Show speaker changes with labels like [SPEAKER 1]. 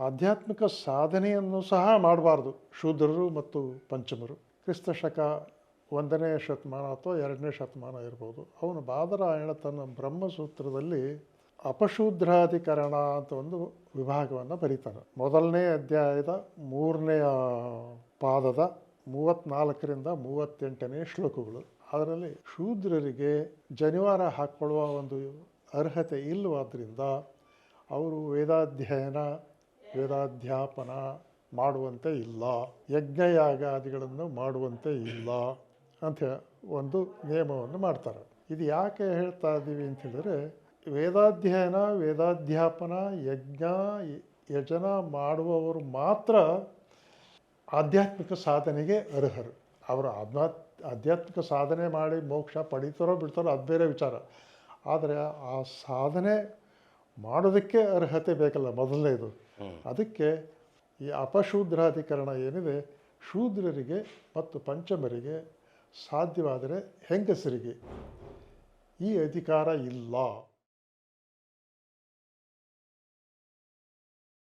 [SPEAKER 1] ಆಧ್ಯಾತ್ಮಿಕ ಸಾಧನೆಯನ್ನು ಸಹ ಮಾಡಬಾರ್ದು. ಶೂದ್ರರು ಮತ್ತು ಪಂಚಮರು. ಕ್ರಿಸ್ತ ಶಕ ಒಂದನೇ ಶತಮಾನ ಅಥವಾ ಎರಡನೇ ಶತಮಾನ ಇರ್ಬೋದು. ಅವನು ಬಾದರಾಯಣ ತನ್ನ ಬ್ರಹ್ಮಸೂತ್ರದಲ್ಲಿ ಅಪಶೂದ್ರಾಧಿಕರಣ ಅಂತ ಒಂದು ವಿಭಾಗವನ್ನು ಬರೀತಾನೆ. ಮೊದಲನೇ ಅಧ್ಯಾಯದ ಮೂರನೆಯ ಪಾದದ ಮೂವತ್ತ್ನಾಲ್ಕರಿಂದ ಮೂವತ್ತೆಂಟನೇ ಶ್ಲೋಕಗಳು. ಅದರಲ್ಲಿ ಶೂದ್ರರಿಗೆ ಜನಿವಾರ ಹಾಕ್ಕೊಳ್ಳುವ ಒಂದು ಅರ್ಹತೆ ಇಲ್ಲವಾದ್ದರಿಂದ ಅವರು ವೇದಾಧ್ಯಯನ ವೇದಾಧ್ಯಾಪನ ಮಾಡುವಂತೆ ಇಲ್ಲ, ಯಜ್ಞಯಾಗಾದಿಗಳನ್ನು ಮಾಡುವಂತೆ ಇಲ್ಲ ಅಂತ ಒಂದು ನಿಯಮವನ್ನು ಮಾಡ್ತಾರೆ. ಇದು ಯಾಕೆ ಹೇಳ್ತಾ ಇದ್ದೀವಿ ಅಂತ ಹೇಳಿದ್ರೆ, ವೇದಾಧ್ಯಯನ, ವೇದಾಧ್ಯಾಪನ, ಯಜ್ಞ, ಯಜನ ಮಾಡುವವರು ಮಾತ್ರ ಆಧ್ಯಾತ್ಮಿಕ ಸಾಧನೆಗೆ ಅರ್ಹರು. ಅವರು ಆಧ್ಯಾತ್ಮಿಕ ಸಾಧನೆ ಮಾಡಿ ಮೋಕ್ಷ ಪಡಿತಾರೋ ಬಿಡ್ತಾರೋ ಅದು ಬೇರೆ ವಿಚಾರ. ಆದರೆ ಆ ಸಾಧನೆ ಮಾಡೋದಕ್ಕೆ ಅರ್ಹತೆ ಬೇಕಲ್ಲ ಮೊದಲನೇದು. ಅದಕ್ಕೆ ಈ ಅಪಶೂದ್ರಾಧಿಕರಣ ಏನಿದೆ ಶೂದ್ರರಿಗೆ ಮತ್ತು ಪಂಚಮರಿಗೆ ಸಾಧ್ಯವಾದರೆ ಹೆಂಗಸರಿಗೆ ಈ ಅಧಿಕಾರ ಇಲ್ಲ.